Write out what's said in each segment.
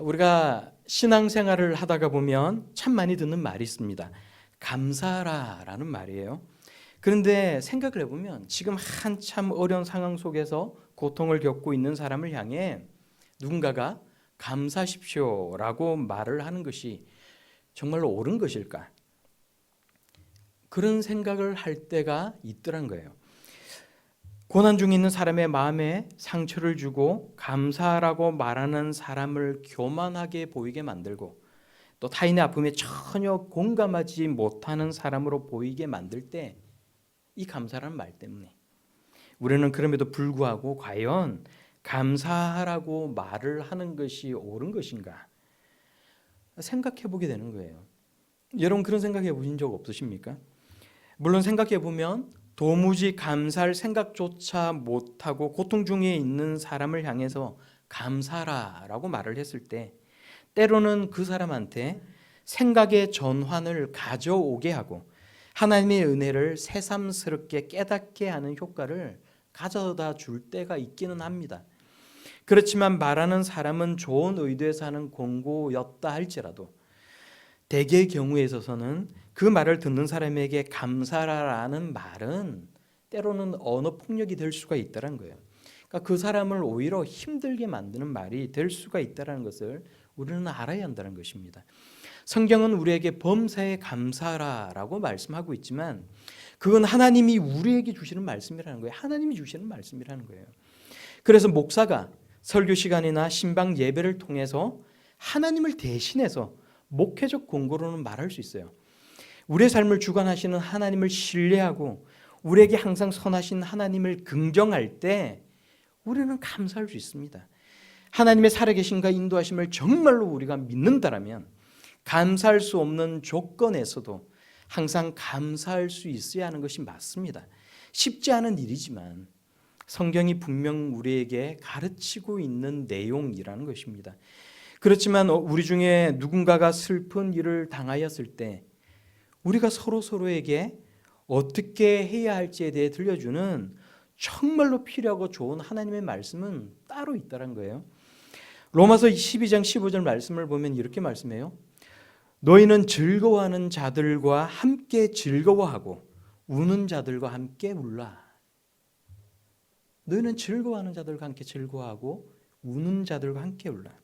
우리가 신앙생활을 하다가 보면 참 많이 듣는 말이 있습니다. 감사하라라는 말이에요. 그런데 생각을 해보면 지금 한참 어려운 상황 속에서 고통을 겪고 있는 사람을 향해 누군가가 감사하십시오라고 말을 하는 것이 정말로 옳은 것일까? 그런 생각을 할 때가 있더란 거예요. 고난 중에 있는 사람의 마음에 상처를 주고 감사라고 말하는 사람을 교만하게 보이게 만들고 또 타인의 아픔에 전혀 공감하지 못하는 사람으로 보이게 만들 때 이 감사라는 말 때문에 우리는 그럼에도 불구하고 과연 감사하라고 말을 하는 것이 옳은 것인가 생각해 보게 되는 거예요. 여러분 그런 생각해 보신 적 없으십니까? 물론 생각해 보면 도무지 감사할 생각조차 못하고 고통 중에 있는 사람을 향해서 감사라라고 말을 했을 때 때로는 그 사람한테 생각의 전환을 가져오게 하고 하나님의 은혜를 새삼스럽게 깨닫게 하는 효과를 가져다 줄 때가 있기는 합니다. 그렇지만 말하는 사람은 좋은 의도에서 하는 공고였다 할지라도 대개의 경우에 있어서는 그 말을 듣는 사람에게 감사라는 말은 때로는 언어 폭력이 될 수가 있다는 거예요. 그러니까 그 사람을 오히려 힘들게 만드는 말이 될 수가 있다는 것을 우리는 알아야 한다는 것입니다. 성경은 우리에게 범사에 감사라라고 말씀하고 있지만 그건 하나님이 우리에게 주시는 말씀이라는 거예요. 하나님이 주시는 말씀이라는 거예요. 그래서 목사가 설교 시간이나 신방 예배를 통해서 하나님을 대신해서 목회적 공고로는 말할 수 있어요. 우리의 삶을 주관하시는 하나님을 신뢰하고 우리에게 항상 선하신 하나님을 긍정할 때 우리는 감사할 수 있습니다. 하나님의 살아계신가 인도하심을 정말로 우리가 믿는다라면 감사할 수 없는 조건에서도 항상 감사할 수 있어야 하는 것이 맞습니다. 쉽지 않은 일이지만 성경이 분명 우리에게 가르치고 있는 내용이라는 것입니다. 그렇지만 우리 중에 누군가가 슬픈 일을 당하였을 때 우리가 서로 서로에게 어떻게 해야 할지에 대해 들려주는 정말로 필요하고 좋은 하나님의 말씀은 따로 있다는 거예요. 로마서 12장 15절 말씀을 보면 이렇게 말씀해요. 너희는 즐거워하는 자들과 함께 즐거워하고 우는 자들과 함께 울라. 너희는 즐거워하는 자들과 함께 즐거워하고 우는 자들과 함께 울라.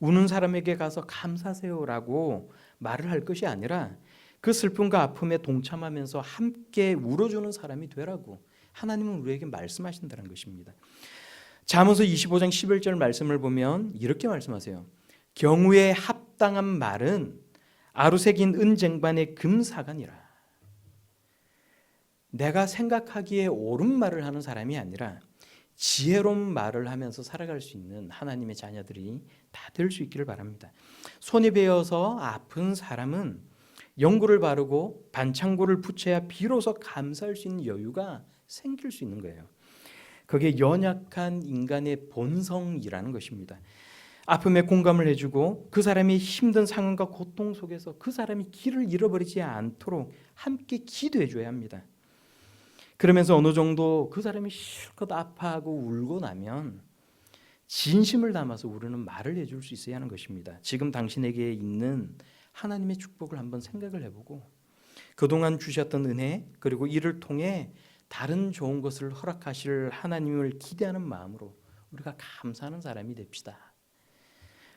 우는 사람에게 가서 감사하세요라고 말을 할 것이 아니라 그 슬픔과 아픔에 동참하면서 함께 울어주는 사람이 되라고 하나님은 우리에게 말씀하신다는 것입니다. 잠언서 25장 11절 말씀을 보면 이렇게 말씀하세요. 경우에 합당한 말은 아루새긴 은쟁반의 금사간이라. 내가 생각하기에 옳은 말을 하는 사람이 아니라 지혜로운 말을 하면서 살아갈 수 있는 하나님의 자녀들이 다 될 수 있기를 바랍니다. 손이 베어서 아픈 사람은 연고를 바르고 반창고를 붙여야 비로소 감사할 수 있는 여유가 생길 수 있는 거예요. 그게 연약한 인간의 본성이라는 것입니다. 아픔에 공감을 해주고 그 사람이 힘든 상황과 고통 속에서 그 사람이 길을 잃어버리지 않도록 함께 기도해 줘야 합니다. 그러면서 어느 정도 그 사람이 실컷 아파하고 울고 나면 진심을 담아서 우리는 말을 해줄 수 있어야 하는 것입니다. 지금 당신에게 있는 하나님의 축복을 한번 생각을 해보고 그동안 주셨던 은혜 그리고 이를 통해 다른 좋은 것을 허락하실 하나님을 기대하는 마음으로 우리가 감사하는 사람이 됩시다.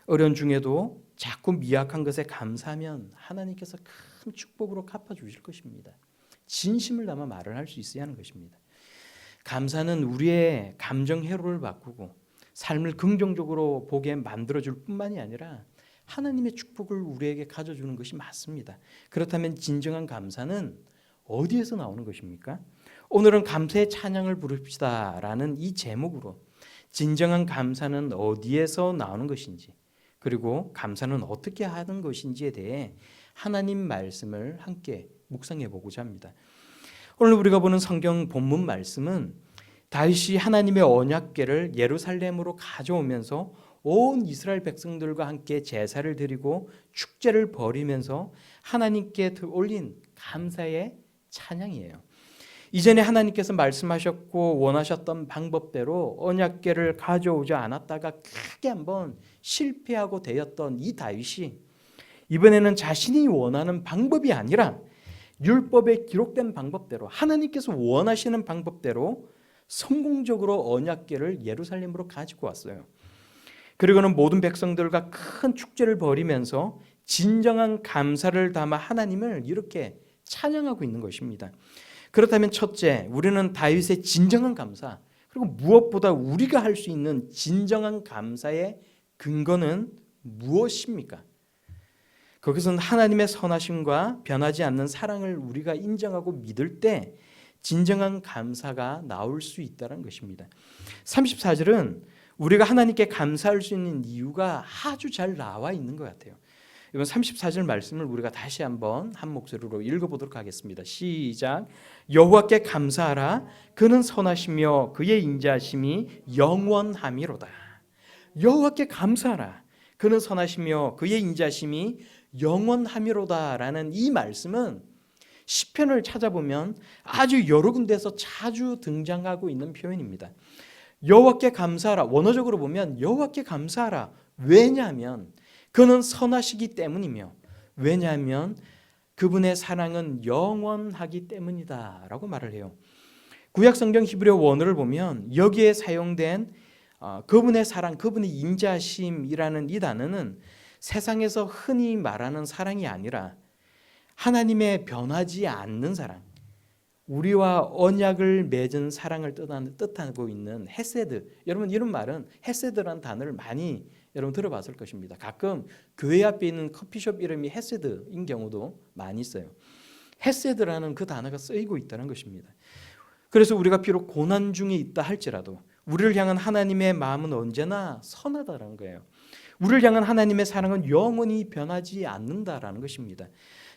어려운 중에도 자꾸 미약한 것에 감사하면 하나님께서 큰 축복으로 갚아 주실 것입니다. 진심을 담아 말을 할 수 있어야 하는 것입니다. 감사는 우리의 감정 회로를 바꾸고 삶을 긍정적으로 보게 만들어 줄 뿐만이 아니라 하나님의 축복을 우리에게 가져 주는 것이 맞습니다. 그렇다면 진정한 감사는 어디에서 나오는 것입니까? 오늘은 감사의 찬양을 부릅시다라는 이 제목으로 진정한 감사는 어디에서 나오는 것인지 그리고 감사는 어떻게 하는 것인지에 대해 하나님 말씀을 함께 묵상해 보고자 합니다. 오늘 우리가 보는 성경 본문 말씀은 다윗이 하나님의 언약궤를 예루살렘으로 가져오면서 온 이스라엘 백성들과 함께 제사를 드리고 축제를 벌이면서 하나님께 올린 감사의 찬양이에요. 이전에 하나님께서 말씀하셨고 원하셨던 방법대로 언약궤를 가져오지 않았다가 크게 한번 실패하고 되었던 이 다윗이 이번에는 자신이 원하는 방법이 아니라 율법에 기록된 방법대로 하나님께서 원하시는 방법대로 성공적으로 언약궤를 예루살렘으로 가지고 왔어요. 그리고는 모든 백성들과 큰 축제를 벌이면서 진정한 감사를 담아 하나님을 이렇게 찬양하고 있는 것입니다. 그렇다면 첫째, 우리는 다윗의 진정한 감사, 그리고 무엇보다 우리가 할 수 있는 진정한 감사의 근거는 무엇입니까? 그것은 하나님의 선하심과 변하지 않는 사랑을 우리가 인정하고 믿을 때 진정한 감사가 나올 수 있다는 것입니다. 34절은 우리가 하나님께 감사할 수 있는 이유가 아주 잘 나와 있는 것 같아요. 이번 34절 말씀을 우리가 다시 한번 한 목소리로 읽어보도록 하겠습니다. 시작. 여호와께 감사하라. 그는 선하시며 그의 인자심이 영원함이로다. 여호와께 감사하라. 그는 선하시며 그의 인자심이 영원함이로다라는 이 말씀은 시편을 찾아보면 아주 여러 군데서 자주 등장하고 있는 표현입니다. 여호와께 감사하라. 원어적으로 보면 여호와께 감사하라. 왜냐하면 그는 선하시기 때문이며 왜냐하면 그분의 사랑은 영원하기 때문이다라고 말을 해요. 구약 성경 히브리어 원어를 보면 여기에 사용된 어, 그분의 사랑, 그분의 인자심이라는 이 단어는 세상에서 흔히 말하는 사랑이 아니라 하나님의 변하지 않는 사랑, 우리와 언약을 맺은 사랑을 뜻하고 있는 헤세드. 여러분 이런 말은 헤세드라는 단어를 많이 여러분 들어봤을 것입니다. 가끔 교회 앞에 있는 커피숍 이름이 헤세드인 경우도 많이 있어요. 헤세드라는 그 단어가 쓰이고 있다는 것입니다. 그래서 우리가 비록 고난 중에 있다 할지라도 우리를 향한 하나님의 마음은 언제나 선하다라는 거예요. 우리를 향한 하나님의 사랑은 영원히 변하지 않는다라는 것입니다.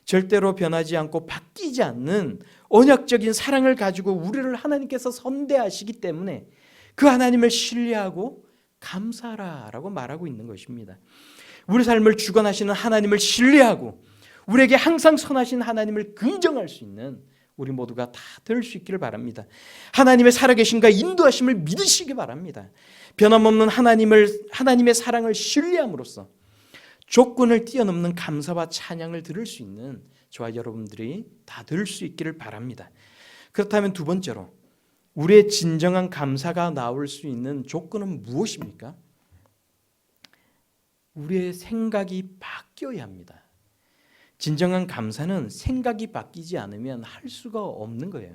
절대로 변하지 않고 바뀌지 않는 언약적인 사랑을 가지고 우리를 하나님께서 선대하시기 때문에 그 하나님을 신뢰하고 감사라라고 말하고 있는 것입니다. 우리 삶을 주관하시는 하나님을 신뢰하고 우리에게 항상 선하신 하나님을 긍정할 수 있는 우리 모두가 다 될 수 있기를 바랍니다. 하나님의 살아계신가 인도하심을 믿으시기 바랍니다. 변함없는 하나님을 하나님의 사랑을 신뢰함으로써 조건을 뛰어넘는 감사와 찬양을 들을 수 있는 저와 여러분들이 다 될 수 있기를 바랍니다. 그렇다면 두 번째로 우리의 진정한 감사가 나올 수 있는 조건은 무엇입니까? 우리의 생각이 바뀌어야 합니다. 진정한 감사는 생각이 바뀌지 않으면 할 수가 없는 거예요.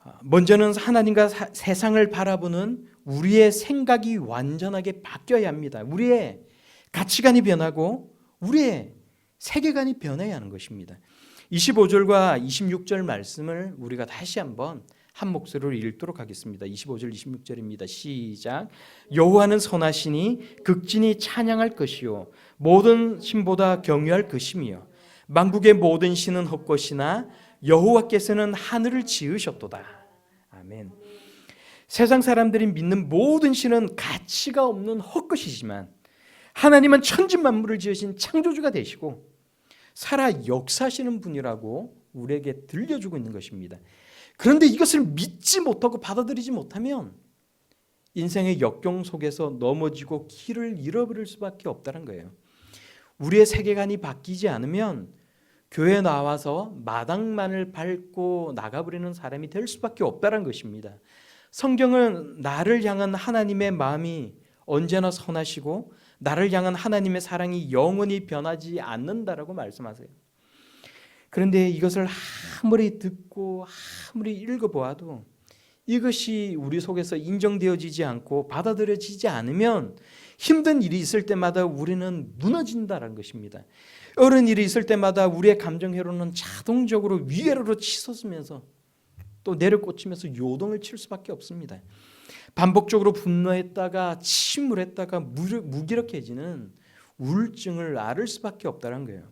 아, 먼저는 하나님과 사, 세상을 바라보는 우리의 생각이 완전하게 바뀌어야 합니다. 우리의 가치관이 변하고 우리의 세계관이 변해야 하는 것입니다. 25절과 26절 말씀을 우리가 다시 한번 한 목소리로 읽도록 하겠습니다. 25절 26절입니다. 시작. 여호와는 선하시니 극진히 찬양할 것이요 모든 신보다 경유할 것이며 만국의 모든 신은 헛것이나 여호와께서는 하늘을 지으셨도다. 아멘. 세상 사람들이 믿는 모든 신은 가치가 없는 헛것이지만 하나님은 천지 만물을 지으신 창조주가 되시고 살아 역사하시는 분이라고 우리에게 들려주고 있는 것입니다. 그런데 이것을 믿지 못하고 받아들이지 못하면 인생의 역경 속에서 넘어지고 길을 잃어버릴 수밖에 없다는 거예요. 우리의 세계관이 바뀌지 않으면 교회 나와서 마당만을 밟고 나가버리는 사람이 될 수밖에 없다는 것입니다. 성경은 나를 향한 하나님의 마음이 언제나 선하시고 나를 향한 하나님의 사랑이 영원히 변하지 않는다라고 말씀하세요. 그런데 이것을 아무리 듣고 아무리 읽어보아도 이것이 우리 속에서 인정되어지지 않고 받아들여지지 않으면 힘든 일이 있을 때마다 우리는 무너진다는 것입니다. 어려운 일이 있을 때마다 우리의 감정 회로는 자동적으로 위아래로 치솟으면서 또 내려꽂히면서 요동을 칠 수밖에 없습니다. 반복적으로 분노했다가 침울했다가 무기력해지는 우울증을 앓을 수밖에 없다는 거예요.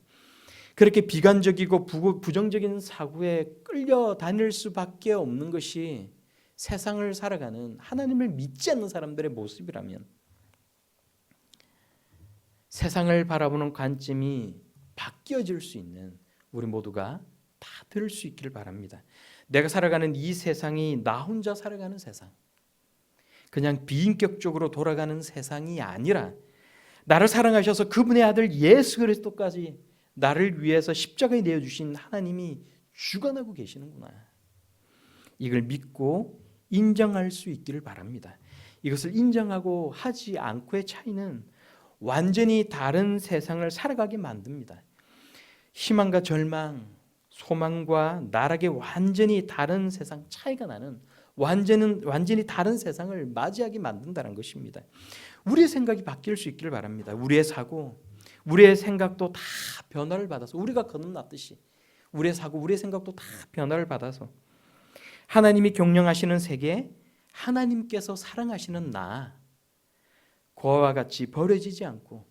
그렇게 비관적이고 부정적인 사고에 끌려다닐 수밖에 없는 것이 세상을 살아가는 하나님을 믿지 않는 사람들의 모습이라면 세상을 바라보는 관점이 바뀌어질 수 있는 우리 모두가 다될수 있기를 바랍니다. 내가 살아가는 이 세상이 나 혼자 살아가는 세상. 그냥 비인격적으로 돌아가는 세상이 아니라 나를 사랑하셔서 그분의 아들 예수 그리스도까지 나를 위해서 십자가에 내어 주신 하나님이 주관하고 계시는구나. 이걸 믿고 인정할 수 있기를 바랍니다. 이것을 인정하고 하지 않고의 차이는 완전히 다른 세상을 살아가게 만듭니다. 희망과 절망, 소망과 나락의 완전히 다른 세상 차이가 나는 완전은 완전히 다른 세상을 맞이하게 만든다는 것입니다. 우리의 생각이 바뀔 수 있기를 바랍니다. 우리의 사고, 우리의 생각도 다 변화를 받아서 우리가 거듭났듯이 우리의 사고, 우리의 생각도 다 변화를 받아서 하나님이 경영하시는 세계, 하나님께서 사랑하시는 나, 그와 같이 버려지지 않고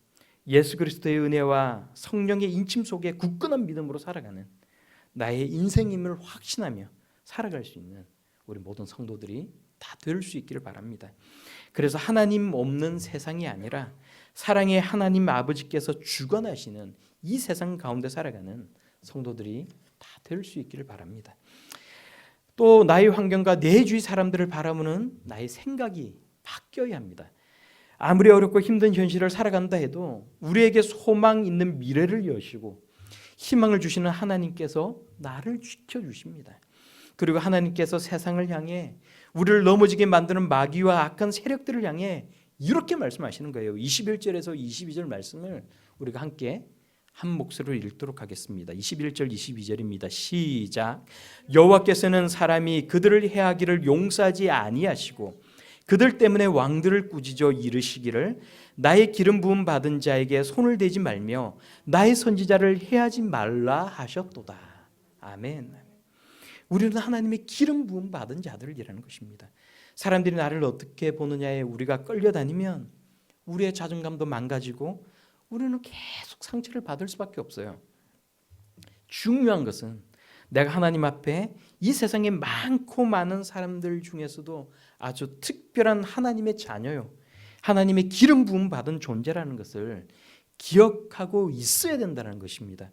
예수 그리스도의 은혜와 성령의 인침 속에 굳건한 믿음으로 살아가는 나의 인생임을 확신하며 살아갈 수 있는 우리 모든 성도들이 다 될 수 있기를 바랍니다. 그래서 하나님 없는 세상이 아니라 사랑의 하나님 아버지께서 주관하시는 이 세상 가운데 살아가는 성도들이 다 될 수 있기를 바랍니다. 또 나의 환경과 내 주위 사람들을 바라보는 나의 생각이 바뀌어야 합니다. 아무리 어렵고 힘든 현실을 살아간다 해도 우리에게 소망 있는 미래를 여시고 희망을 주시는 하나님께서 나를 지켜 주십니다. 그리고 하나님께서 세상을 향해 우리를 넘어지게 만드는 마귀와 악한 세력들을 향해 이렇게 말씀하시는 거예요. 21절에서 22절 말씀을 우리가 함께 한 목소리로 읽도록 하겠습니다. 21절 22절입니다. 시작. 여호와께서는 사람이 그들을 해하기를 용서하지 아니하시고 그들 때문에 왕들을 꾸짖어 이르시기를 나의 기름 부음 받은 자에게 손을 대지 말며 나의 선지자를 해하지 말라 하셨도다. 아멘. 우리는 하나님의 기름 부음 받은 자들이라는 것입니다. 사람들이 나를 어떻게 보느냐에 우리가 끌려다니면 우리의 자존감도 망가지고 우리는 계속 상처를 받을 수밖에 없어요. 중요한 것은 내가 하나님 앞에 이 세상에 많고 많은 사람들 중에서도 아주 특별한 하나님의 자녀요. 하나님의 기름 부음 받은 존재라는 것을 기억하고 있어야 된다는 것입니다.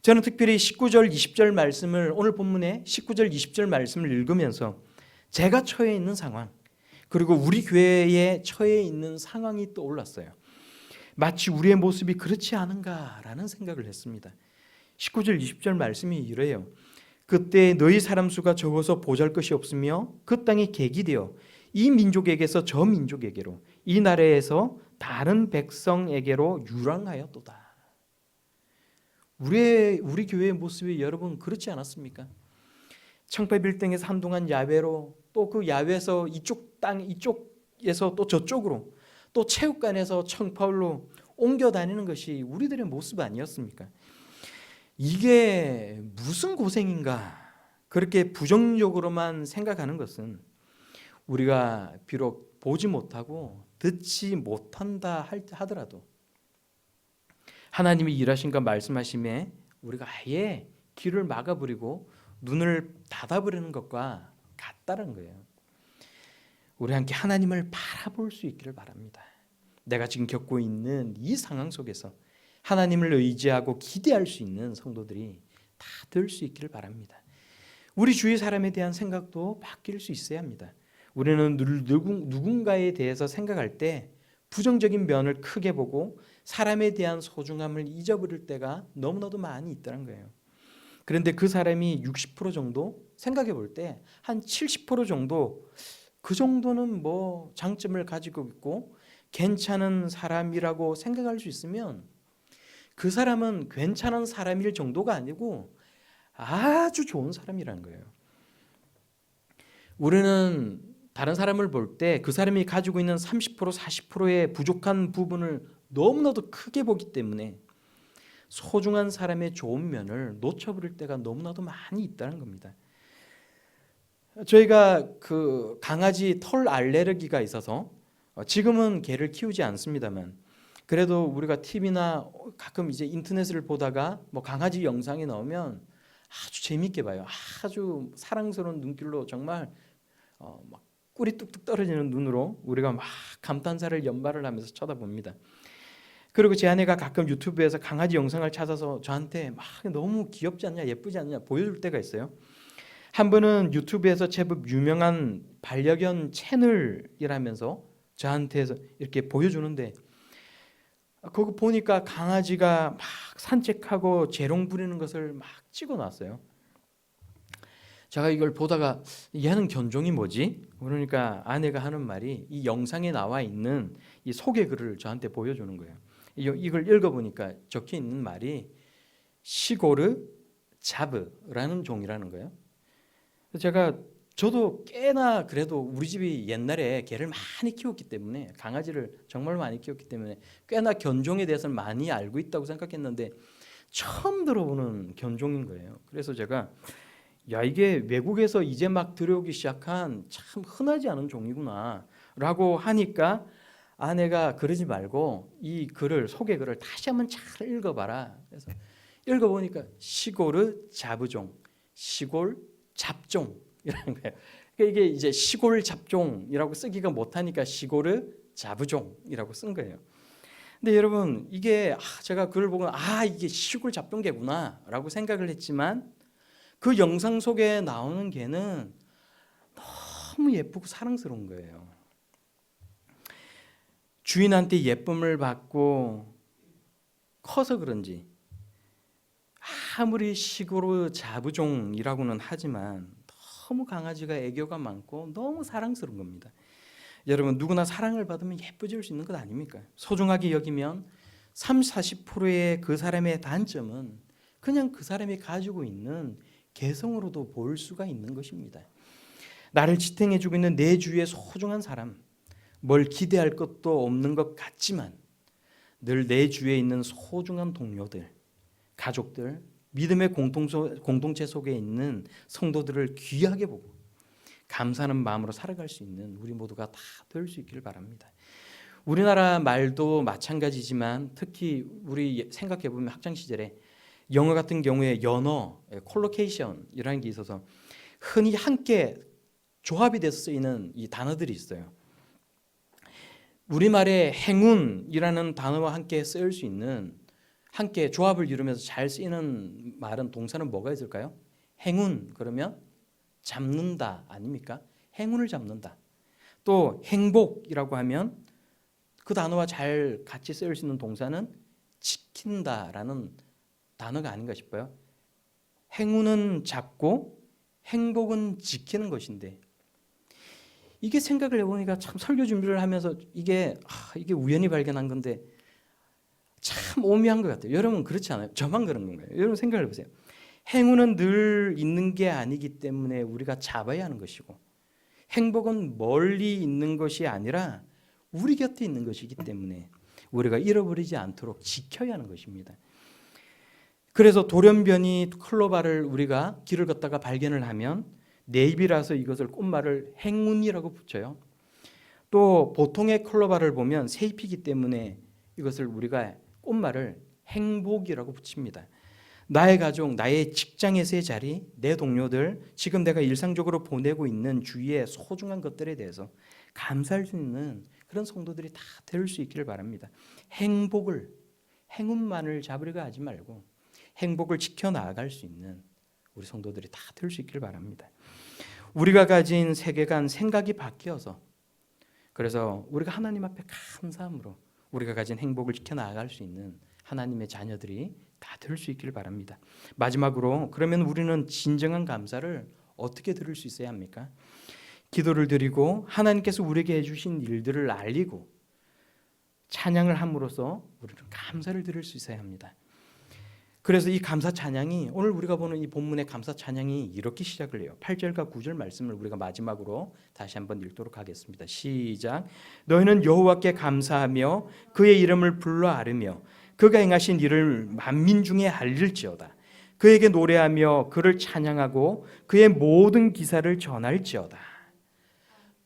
저는 특별히 19절 20절 말씀을 오늘 본문에 19절 20절 말씀을 읽으면서 제가 처해 있는 상황 그리고 우리 교회에 처해 있는 상황이 떠올랐어요. 마치 우리의 모습이 그렇지 않은가라는 생각을 했습니다. 19절 20절 말씀이 이래요. 그때 너희 사람 수가 적어서 보잘 것이 없으며 그 땅이 객이되어 이 민족에게서 저 민족에게로 이 나라에서 다른 백성에게로 유랑하였도다. 우리 우리 교회의 모습이 여러분 그렇지 않았습니까? 청파 빌딩에서 한동안 야외로 또 그 야외에서 이쪽 땅 이쪽에서 또 저쪽으로 또 체육관에서 청파울로 옮겨 다니는 것이 우리들의 모습 아니었습니까? 이게 무슨 고생인가? 그렇게 부정적으로만 생각하는 것은 우리가 비록 보지 못하고 듣지 못한다 하더라도 하나님이 일하신 가 말씀하심에 우리가 아예 귀를 막아버리고 눈을 닫아버리는 것과 같다는 거예요. 우리 함께 하나님을 바라볼 수 있기를 바랍니다. 내가 지금 겪고 있는 이 상황 속에서 하나님을 의지하고 기대할 수 있는 성도들이 다 될 수 있기를 바랍니다. 우리 주위 사람에 대한 생각도 바뀔 수 있어야 합니다. 우리는 누군가에 대해서 생각할 때 부정적인 면을 크게 보고 사람에 대한 소중함을 잊어버릴 때가 너무나도 많이 있다는 거예요. 그런데 그 사람이 60% 정도 생각해 볼 때 한 70% 정도 그 정도는 뭐 장점을 가지고 있고 괜찮은 사람이라고 생각할 수 있으면 그 사람은 괜찮은 사람일 정도가 아니고 아주 좋은 사람이라는 거예요. 우리는 다른 사람을 볼 때 그 사람이 가지고 있는 30% 40%의 부족한 부분을 너무나도 크게 보기 때문에 소중한 사람의 좋은 면을 놓쳐버릴 때가 너무나도 많이 있다는 겁니다. 저희가 그 강아지 털 알레르기가 있어서 어, 지금은 개를 키우지 않습니다만 그래도 우리가 TV나 가끔 이제 인터넷을 보다가 뭐 강아지 영상이 나오면 아주 재밌게 봐요. 아주 사랑스러운 눈길로 정말 어, 막 꿀이 뚝뚝 떨어지는 눈으로 우리가 막 감탄사를 연발을 하면서 쳐다봅니다. 그리고 제 아내가 가끔 유튜브에서 강아지 영상을 찾아서 저한테 막 너무 귀엽지 않냐 예쁘지 않냐 보여줄 때가 있어요. 한 번은 유튜브에서 제법 유명한 반려견 채널이라면서 저한테서 이렇게 보여주는데 그거 보니까 강아지가 막 산책하고 재롱 부리는 것을 막 찍어놨어요. 제가 이걸 보다가 얘는 견종이 뭐지? 그러니까 아내가 하는 말이 이 영상에 나와 있는 이 소개 글을 저한테 보여주는 거예요. 이- 이걸 읽어보니까 적혀 있는 말이 시고르 자브라는 종이라는 거예요. 제가 저도 꽤나 그래도 우리 집이 옛날에 개를 많이 키웠기 때문에 강아지를 정말 많이 키웠기 때문에 꽤나 견종에 대해서는 많이 알고 있다고 생각했는데 처음 들어보는 견종인 거예요. 그래서 제가 야 이게 외국에서 이제 막 들어오기 시작한 참 흔하지 않은 종이구나라고 하니까 아내가 그러지 말고 이 글을 소개 글을 다시 한번 잘 읽어봐라. 그래서 읽어보니까 시골의 자부종, 시골 잡종이라는 거예요. 그러니까 이게 이제 시골 잡종이라고 쓰기가 못하니까 시골의 자부종이라고 쓴 거예요. 근데 여러분 이게 아, 제가 글을 보고 아 이게 시골 잡종개구나라고 생각을 했지만 그 영상 속에 나오는 개는 너무 예쁘고 사랑스러운 거예요. 주인한테 예쁨을 받고 커서 그런지 아무리 시골의 자부종이라고는 하지만 너무 강아지가 애교가 많고 너무 사랑스러운 겁니다. 여러분 누구나 사랑을 받으면 예뻐질 수 있는 것 아닙니까? 소중하게 여기면 3, 40%의 그 사람의 단점은 그냥 그 사람이 가지고 있는 개성으로도 볼 수가 있는 것입니다. 나를 지탱해 주고 있는 내 주위의 소중한 사람, 뭘 기대할 것도 없는 것 같지만 늘 내 주위에 있는 소중한 동료들, 가족들, 믿음의 공동체 속에 있는 성도들을 귀하게 보고 감사하는 마음으로 살아갈 수 있는 우리 모두가 다 될 수 있기를 바랍니다. 우리나라 말도 마찬가지지만 특히 우리 생각해 보면 학창 시절에 영어 같은 경우에 연어, 콜로케이션이라는 게 있어서 흔히 함께 조합이 돼서 쓰이는 이 단어들이 있어요. 우리말에 행운이라는 단어와 함께 쓰일 수 있는 함께 조합을 이루면서 잘 쓰이는 말은 동사는 뭐가 있을까요? 행운 그러면 잡는다 아닙니까? 행운을 잡는다. 또 행복이라고 하면 그 단어와 잘 같이 쓰일 수 있는 동사는 지킨다라는 단어가 아닌가 싶어요. 행운은 잡고 행복은 지키는 것인데 이게 생각을 해보니까 참 설교 준비를 하면서 이게 아, 이게 우연히 발견한 건데 참 오묘한 것 같아요. 여러분 그렇지 않아요? 저만 그런 건가요? 여러분 생각을 해보세요. 행운은 늘 있는 게 아니기 때문에 우리가 잡아야 하는 것이고 행복은 멀리 있는 것이 아니라 우리 곁에 있는 것이기 때문에 우리가 잃어버리지 않도록 지켜야 하는 것입니다. 그래서 돌연변이 클로바를 우리가 길을 걷다가 발견을 하면 네이비라서 이것을 꽃말을 행운이라고 붙여요. 또 보통의 클로바를 보면 세잎이기 때문에 이것을 우리가 꽃말을 행복이라고 붙입니다. 나의 가족, 나의 직장에서의 자리, 내 동료들, 지금 내가 일상적으로 보내고 있는 주위의 소중한 것들에 대해서 감사할 수 있는 그런 성도들이 다 될 수 있기를 바랍니다. 행복을 행운만을 잡으려고 하지 말고 행복을 지켜 나아갈 수 있는 우리 성도들이 다 될 수 있기를 바랍니다. 우리가 가진 세계관 생각이 바뀌어서 그래서 우리가 하나님 앞에 감사함으로 우리가 가진 행복을 지켜 나아갈 수 있는 하나님의 자녀들이 다 될 수 있기를 바랍니다. 마지막으로 그러면 우리는 진정한 감사를 어떻게 들을 수 있어야 합니까? 기도를 드리고 하나님께서 우리에게 해주신 일들을 알리고 찬양을 함으로써 우리는 감사를 드릴 수 있어야 합니다. 그래서 이 감사 찬양이 오늘 우리가 보는 이 본문의 감사 찬양이 이렇게 시작을 해요. 8절과 9절 말씀을 우리가 마지막으로 다시 한번 읽도록 하겠습니다. 시작. 너희는 여호와께 감사하며 그의 이름을 불러 아르며 그가 행하신 일을 만민 중에 알릴지어다. 그에게 노래하며 그를 찬양하고 그의 모든 기사를 전할지어다.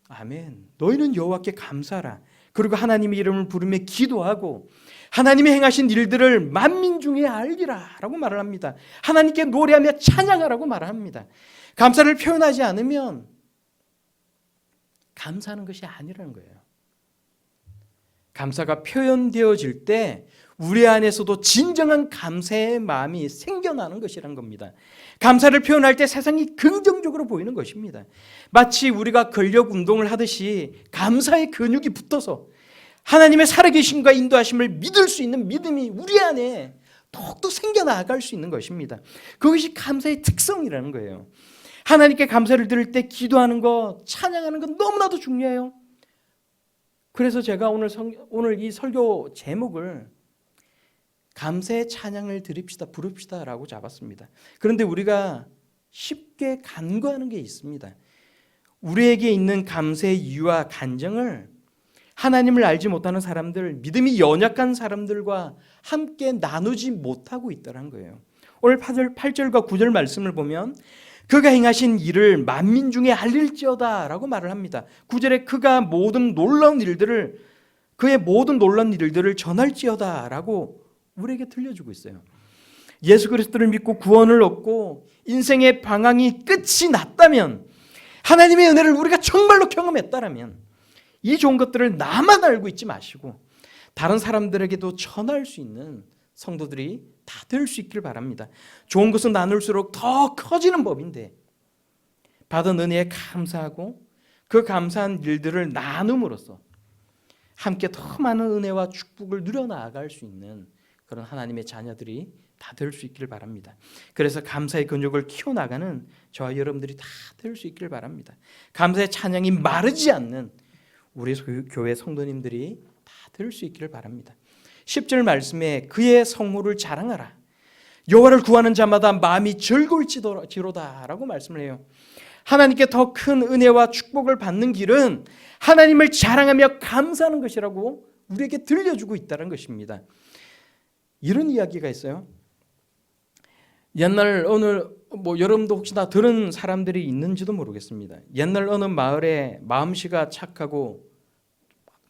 아멘. 너희는 여호와께 감사하라. 그리고 하나님의 이름을 부르며 기도하고 하나님의 행하신 일들을 만민 중에 알리라라고 말을 합니다. 하나님께 노래하며 찬양하라고 말을 합니다. 감사를 표현하지 않으면 감사하는 것이 아니라는 거예요. 감사가 표현되어질 때 우리 안에서도 진정한 감사의 마음이 생겨나 피어나는 것이란 겁니다. 감사를 표현할 때 세상이 긍정적으로 보이는 것입니다. 마치 우리가 근력 운동을 하듯이 감사의 근육이 붙어서 하나님의 살아계심과 인도하심을 믿을 수 있는 믿음이 우리 안에 더욱더 생겨나갈 수 있는 것입니다. 그것이 감사의 특성이라는 거예요. 하나님께 감사를 드릴 때 기도하는 것, 찬양하는 것 너무나도 중요해요. 그래서 제가 오늘 성, 오늘 이 설교 제목을 감사의 찬양을 드립시다, 부릅시다라고 잡았습니다. 그런데 우리가 쉽게 간과하는 게 있습니다. 우리에게 있는 감사의 이유와 간정을 하나님을 알지 못하는 사람들, 믿음이 연약한 사람들과 함께 나누지 못하고 있다는 거예요. 오늘 8절과 9절 말씀을 보면 그가 행하신 일을 만민 중에 알릴지어다 라고 말을 합니다. 9절에 그가 모든 놀라운 일들을 그의 모든 놀라운 일들을 전할지어다 라고 우리에게 들려주고 있어요. 예수 그리스도를 믿고 구원을 얻고 인생의 방황이 끝이 났다면 하나님의 은혜를 우리가 정말로 경험했다라면 이 좋은 것들을 나만 알고 있지 마시고 다른 사람들에게도 전할 수 있는 성도들이 다 될 수 있길 바랍니다. 좋은 것은 나눌수록 더 커지는 법인데 받은 은혜에 감사하고 그 감사한 일들을 나눔으로써 함께 더 많은 은혜와 축복을 누려 나아갈 수 있는 그런 하나님의 자녀들이 다 될 수 있기를 바랍니다. 그래서 감사의 근육을 키워나가는 저와 여러분들이 다 될 수 있기를 바랍니다. 감사의 찬양이 마르지 않는 우리 교회 성도님들이 다될수 있기를 바랍니다. 10절 말씀에 그의 성물을 자랑하라. 여호와를 구하는 자마다 마음이 즐거울지로다라고 말씀을 해요. 하나님께 더 큰 은혜와 축복을 받는 길은 하나님을 자랑하며 감사하는 것이라고 우리에게 들려주고 있다는 것입니다. 이런 이야기가 있어요. 옛날 어느 뭐 여러분도 혹시나 들은 사람들이 있는지도 모르겠습니다. 옛날 어느 마을에 마음씨가 착하고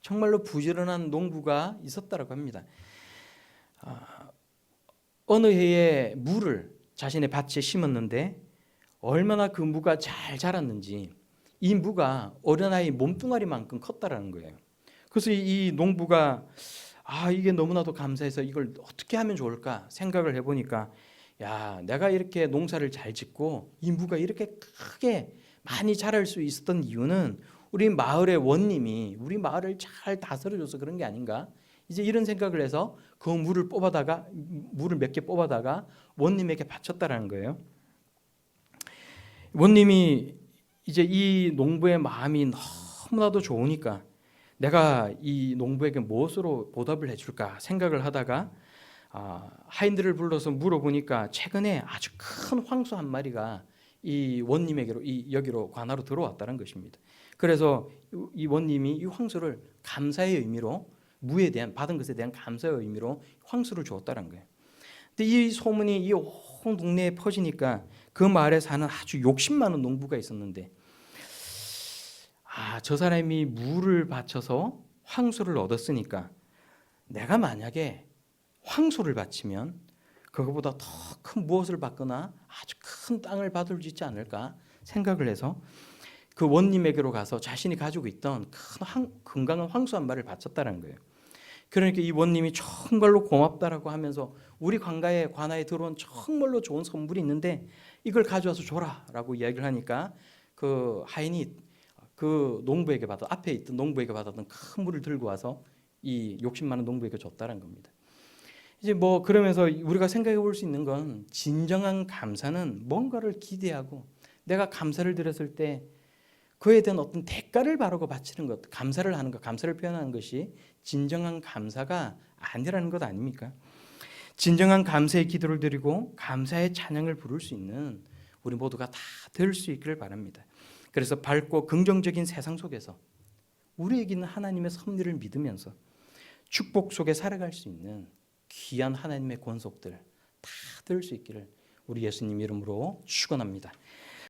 정말로 부지런한 농부가 있었다고 합니다. 아, 어느 해에 무를 자신의 밭에 심었는데 얼마나 그 무가 잘 자랐는지 이 무가 어린아이 몸뚱아리만큼 컸다라는 거예요. 그래서 이 농부가 아 이게 너무나도 감사해서 이걸 어떻게 하면 좋을까 생각을 해보니까 야 내가 이렇게 농사를 잘 짓고 이 무가 이렇게 크게 많이 자랄 수 있었던 이유는 우리 마을의 원님이 우리 마을을 잘 다스려줘서 그런 게 아닌가 이제 이런 생각을 해서 그 물을 뽑아다가 물을 몇 개 뽑아다가 원님에게 바쳤다라는 거예요. 원님이 이제 이 농부의 마음이 너무나도 좋으니까 내가 이 농부에게 무엇으로 보답을 해줄까 생각을 하다가 아, 하인들을 불러서 물어보니까 최근에 아주 큰 황소 한 마리가 이 원님에게로 이 여기로 관하로 들어왔다는 것입니다. 그래서 이 원님이 이 황소를 감사의 의미로 무에 대한 받은 것에 대한 감사의 의미로 황소를 주었다는 거예요. 근데 이 소문이 이 온 동네에 퍼지니까 그 마을에 사는 아주 욕심 많은 농부가 있었는데 아, 저 사람이 물을 바쳐서 황소를 얻었으니까 내가 만약에 황소를 바치면 그거보다 더 큰 무엇을 받거나 아주 큰 땅을 받을 수 있지 않을까 생각을 해서 그 원님에게로 가서 자신이 가지고 있던 큰 황, 건강한 황소 한 마리를 바쳤다는 거예요. 그러니까 이 원님이 정말로 고맙다라고 하면서 우리 관가에 관아에 들어온 정말로 좋은 선물이 있는데 이걸 가져와서 줘라라고 이야기를 하니까 그 하인이 그 농부에게 받아 앞에 있던 농부에게 받았던 큰 물을 들고 와서 이 욕심 많은 농부에게 줬다는 겁니다. 이제 뭐 그러면서 우리가 생각해 볼 수 있는 건 진정한 감사는 뭔가를 기대하고 내가 감사를 드렸을 때 그에 대한 어떤 대가를 바르고 바치는 것, 감사를 하는 것, 감사를 표현하는 것이 진정한 감사가 아니라는 것 아닙니까? 진정한 감사의 기도를 드리고 감사의 찬양을 부를 수 있는 우리 모두가 다 될 수 있기를 바랍니다. 그래서 밝고 긍정적인 세상 속에서 우리에게 있는 하나님의 섭리를 믿으면서 축복 속에 살아갈 수 있는 귀한 하나님의 권속들 다될수 있기를 우리 예수님 이름으로 축원합니다.